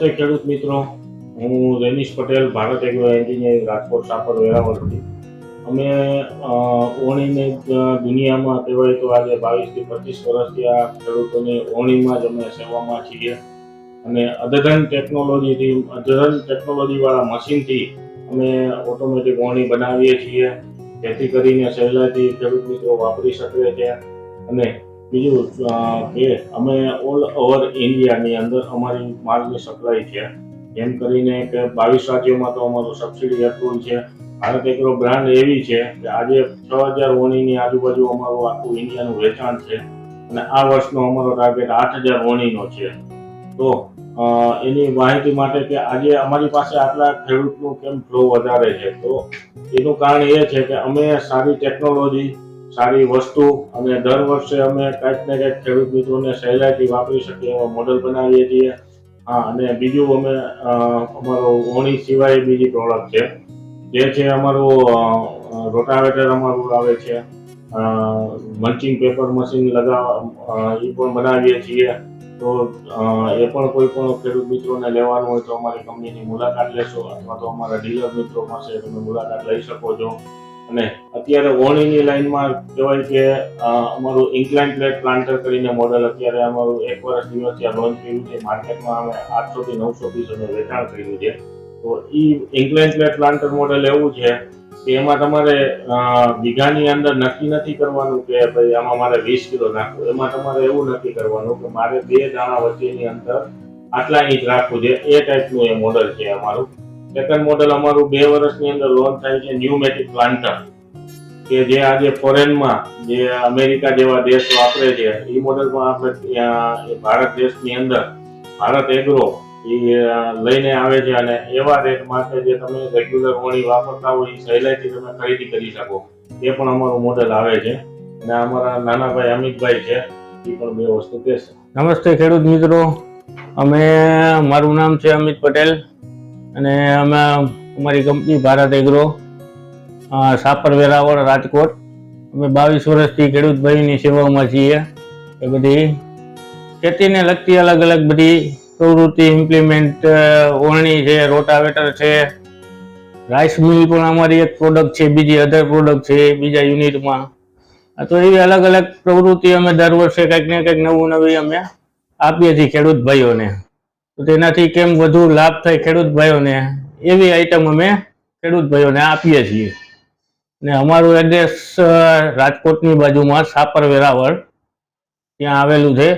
ખેડૂત મિત્રો. હું રેનીશ પટેલ, ભારત એગ્રો એન્જિનિયરિંગ રાજકોટ, સાપર, વેરાવળથી. અમે ઓણીને દુનિયામાં કહેવાય તો આજે બાવીસથી પચીસ વર્ષથી આ ખેડૂતોને ઓણીમાં જ અમે સેવામાં છીએ. અને અદ્યતન ટેકનોલોજીથી, અદ્યતન ટેકનોલોજીવાળા મશીનથી અમે ઓટોમેટિક ઓણી બનાવીએ છીએ. જેથી કરીને સહેલાઈથી ખેડૂત મિત્રો વાપરી શકે છે. અને બીજું કે અમે ઓલ ઓવર ઇન્ડિયાની અંદર અમારી માલની સપ્લાય છે. એમ કરીને કે બાવીસ રાજ્યોમાં તો અમારું સબસિડી એપ્રુવલ છે. ભારત એગ્રો બ્રાન્ડ એવી છે કે આજે છ હજાર ઓણીની આજુબાજુ અમારું આખું ઇન્ડિયાનું વેચાણ છે. અને આ વર્ષનો અમારો ટાર્ગેટ આઠ હજાર ઓણીનો છે. તો એની માહિતી માટે કે આજે અમારી પાસે આટલા ખેડૂતનું કેમ ફ્લો વધારે છે? તો, એનું કારણ એ છે કે અમે સારી ટેકનોલોજી સારી વસ્તુ અને દર વર્ષે અમે કાંઈક ને કાંઈક ખેડૂત મિત્રોને સહેલાઈથી વાપરી શકીએ એવા મોડલ બનાવીએ છીએ. હા, અને બીજું અમે અમારો ઓણી સિવાય બીજી પ્રોડક્ટ છે. જે છે અમારું રોટાવેટર અમારું આવે છે. મલ્ચિંગ પેપર મશીન લગાવવા એ પણ બનાવીએ છીએ. તો એ પણ કોઈ પણ ખેડૂત મિત્રોને લેવાનું હોય તો અમારી કંપનીની મુલાકાત લેશો અથવા તો અમારા ડીલર મિત્રો પાસે તમે મુલાકાત લઈ શકો છો. અને અત્યારે ઓણીની લાઈનમાં કહેવાય કે અમારું ઇન્કલાઇન પ્લેટ પ્લાન્ટર કરીને મોડેલ અત્યારે અમારું એક વર્ષ દિવસ લોન્ચ કર્યું છે. માર્કેટમાં અમે આઠસોથી નવસો પીસોનું વેચાણ કર્યું છે. તો એ ઇન્કલાઇન પ્લેટ પ્લાન્ટર મોડેલ એવું છે કે એમાં તમારે વીઘાની અંદર નક્કી નથી કરવાનું કે ભાઈ આમાં મારે વીસ કિલો નાખવું. એમાં તમારે એવું નક્કી કરવાનું કે મારે બે દાણા વચ્ચેની અંદર આટલા ઇંચ રાખવું છે. એ ટાઈપનું એ મોડલ છે અમારું. સેકન્ડ મોડેલ અમારું બે વર્ષની અંદર લોન્ચ થાય છે ન્યુમેટિક પ્લાન્ટર કે જે આજે ફોરેનમાં જે અમેરિકા જેવા દેશ વાપરે છે, એ મોડેલમાં આપણે ભારત દેશની અંદર, ભારત એગ્રો એ લઈને આવે છે અને એવા રેટ માટે જે તમે રેગ્યુલર ઓણી વાપરતા હોય, એ સહેલાઈથી તમે ખરીદી કરી શકો. એ પણ અમારું મોડેલ આવે છે. અને અમારા નાના ભાઈ અમિતભાઈ છે, એ પણ બે વસ્તુ કહેશે. નમસ્તે ખેડૂત મિત્રો. અમે, મારું નામ છે અમિત પટેલ. અને અમે અમારી કંપની ભારત એગ્રો સાપર વેરાવળ રાજકોટ. અમે બાવીસ વર્ષથી ખેડૂત ભાઈની સેવામાં છીએ. એ બધી ખેતીને લગતી અલગ અલગ બધી પ્રવૃત્તિ ઇમ્પ્લિમેન્ટ ઓળણી છે, રોટાવેટર છે. રાઈસ મિલ પણ અમારી એક પ્રોડક્ટ છે, બીજી અધર પ્રોડક્ટ છે, બીજા યુનિટમાં તો એવી અલગ અલગ પ્રવૃત્તિ અમે દર વર્ષે કંઈક ને કંઈક નવું નવી અમે આપીએ છીએ ખેડૂત ભાઈઓને તો તેનાથી કેમ વધુ લાભ થાય ખેડૂત ભાઈઓને? એવી આઈટમ અમે ખેડૂત ભાઈઓને આપીએ છીએ. ને અમારું એડ્રેસ રાજકોટની બાજુમાં સાપર વેરાવળ ત્યાં આવેલું છે.